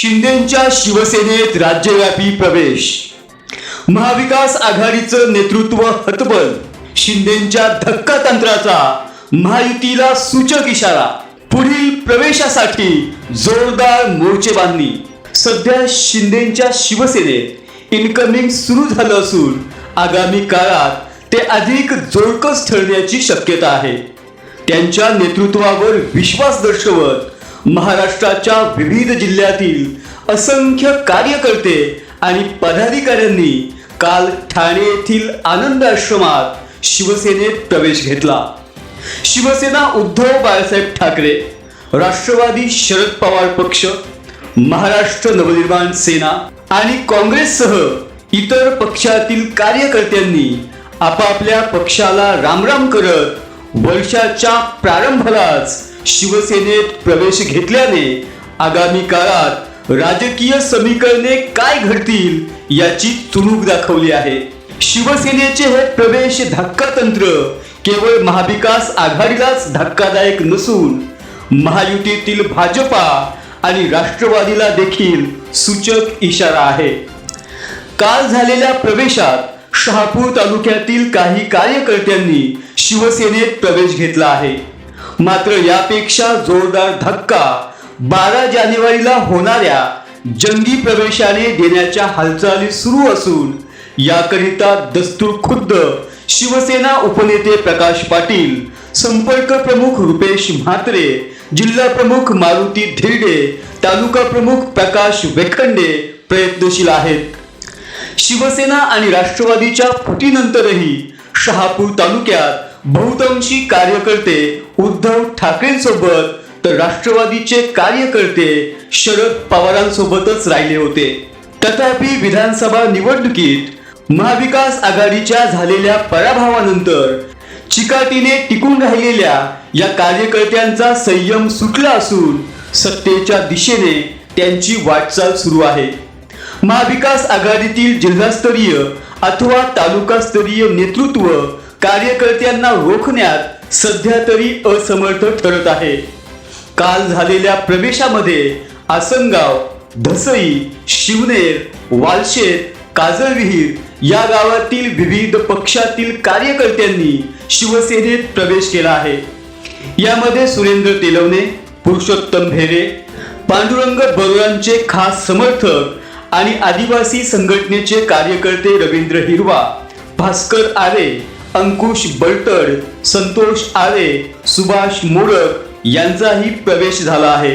शिंदेच्या शिवसेनेत राज्यव्यापी प्रवेश. महाविकास आघाडीचं नेतृत्व हतबल. शिंदेच्या धक्का तंत्राचा महायुतीला सूचक इशारा. पुढील प्रवेशासाठी जोरदार मोर्चे बांधणी सध्या शिंदेच्या शिवसेनेत इनकमिंग सुरू झालं असून आगामी काळात ते अधिक जोडकस ठरण्याची शक्यता आहे. त्यांच्या नेतृत्वावर विश्वास दर्शवत महाराष्ट्राच्या विविध जिल्ह्यातील असंख्य कार्यकर्ते आणि पदाधिकाऱ्यांनी काल ठाणे येथील आनंद आश्रमात शिवसेनेत प्रवेश घेतला. शिवसेना उद्धव बाळासाहेब ठाकरे राष्ट्रवादी शरद पवार पक्ष महाराष्ट्र नवनिर्माण सेना आणि काँग्रेससह इतर पक्षातील कार्यकर्त्यांनी आपापल्या पक्षाला रामराम करत वर्षाच्या प्रारंभालाच शिवसेनेत प्रवेश घेतल्याने आगामी काळात राजकीय समीकरणे काय घडतील याची चुणूक दाखवली आहे. शिवसेनेचे हे प्रवेश धक्का तंत्र केवळ महाविकास आघाडीलाच धक्कादायक नसून महायुतीतील भाजपा आणि राष्ट्रवादीला देखील सूचक इशारा आहे. काल झालेल्या प्रवेशात शहापूर तालुक्यातील काही कार्यकर्त्यांनी शिवसेनेत प्रवेश घेतला आहे. मात्र यापेक्षा जोरदार धक्का बारा जानेवारीला होणाऱ्या जंगी प्रवेशाने देण्याच्या हालचाली सुरू असून याकरिता दस्तूर खुद्द शिवसेना उपनेते प्रकाश पाटील संपर्क प्रमुख रुपेश म्हात्रे जिल्हा प्रमुख मारुती धिरडे तालुका प्रमुख प्रकाश वेखंडे प्रयत्नशील आहेत. शिवसेना आणि राष्ट्रवादीच्या फुटीनंतरही शहापूर तालुक्यात बहुतांशी कार्यकर्ते उद्धव ठाकरेंसोबत तर राष्ट्रवादीचे कार्यकर्ते शरद पवारांसोबतच राहिले होते. तथापि विधानसभा निवडणुकीत महाविकास आघाडीच्या झालेल्या पराभवानंतर चिकाटीने टिकून राहिलेल्या या कार्यकर्त्यांचा संयम सुटला असून सत्तेच्या दिशेने त्यांची वाटचाल सुरू आहे. महाविकास आघाडीतील जिल्हास्तरीय अथवा तालुकास्तरीय नेतृत्व कार्यकर्त्यांना रोखण्यात सध्या तरी असमर्थ ठरत आहे. काल झालेल्या प्रवेशामध्ये आसनगाव धसई शिवनेर वालशेत काजळविहीर या गावातील विविध पक्षातील कार्यकर्त्यांनी शिवसेनेत प्रवेश केला आहे. यामध्ये सुरेंद्र तेलवणे पुरुषोत्तम भेरे पांडुरंग बरोळांचे खास समर्थक आणि आदिवासी संघटनेचे कार्यकर्ते रवींद्र हिरवा भास्कर आरे अंकुश बलटड संतोष आळे सुभाष मोडक यांचाही प्रवेश झाला आहे.